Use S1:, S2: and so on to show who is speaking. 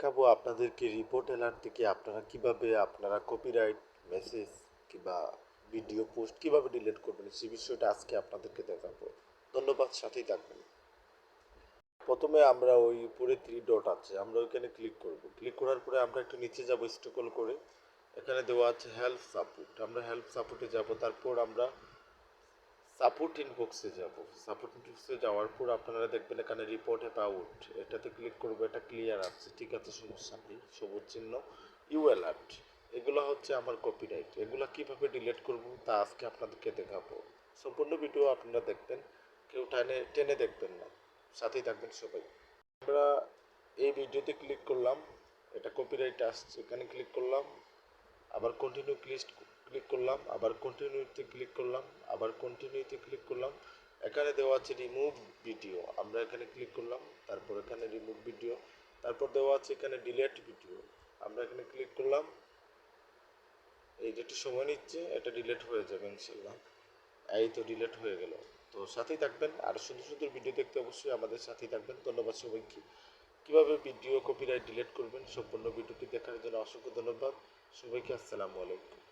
S1: দেখাবো আপনাদেরকে রিপোর্ট এলার থেকে আপনারা কীভাবে আপনারা কপিরাইট মেসেজ কিংবা ভিডিও পোস্ট কীভাবে ডিলিট করবেন সেই বিষয়টা আজকে আপনাদেরকে দেখাবো। ধন্যবাদ, সাথেই থাকবেন। প্রথমে আমরা ওই উপরে থ্রি ডট আছে, আমরা ওইখানে ক্লিক করব। ক্লিক করার পরে আমরা একটু নিচে যাব স্টকল করে। এখানে দেওয়া আছে হেল্প সাপোর্ট আমরা হেল্প সাপোর্টে যাব, তারপর আমরা সাপোর্ট ইনবক্সে যাব। সাপোর্ট ইনবক্সে যাওয়ার পর আপনারা দেখবেন এখানে রিপোর্ট অ্যাবাউট এটাতে ক্লিক করব, এটা ক্লিয়ার আছে। ঠিক আছে, সমস্যা নেই, সবুজ চিহ্ন ইউ অ্যালার্ট এগুলো হচ্ছে আমার কপিরাইট এগুলো কীভাবে ডিলিট করব, তা আজকে আপনাদেরকে দেখাবো। সম্পূর্ণ ভিডিও আপনারা দেখবেন, কেউ টেনে টেনে দেখবেন না। সাথেই থাকবেন সবাই। আমরা এই ভিডিওতে ক্লিক করলাম, এটা কপিরাইট আসছে, এখানে ক্লিক করলাম, আবার কন্টিনিউ ক্লিক ক্লিক করলাম, আবার কন্টিনিউতে ক্লিক করলাম, আবার কন্টিনিউতে ক্লিক করলাম। এখানে দেওয়া আছে রিমুভ ভিডিও আমরা এখানে ক্লিক করলাম, তারপর এখানে রিমুভ ভিডিও তারপর দেওয়া আছে এখানে ডিলেট ভিডিও আমরা এখানে ক্লিক করলাম। এই যেটি সময় নিচ্ছে, এটা ডিলেট হয়ে যাবে ইনশাল্লাহ এই তো ডিলেট হয়ে গেল। তো সাথেই থাকবেন, আর সুন্দর সুন্দর ভিডিও দেখতে অবশ্যই আমাদের সাথেই থাকবেন। ধন্যবাদ সবাইকে। কীভাবে ভিডিও কপিরাইট ডিলিট করবেন, সম্পূর্ণ ভিডিওটি দেখার জন্য অসংখ্য ধন্যবাদ। সবাইকে আসসালামু আলাইকুম।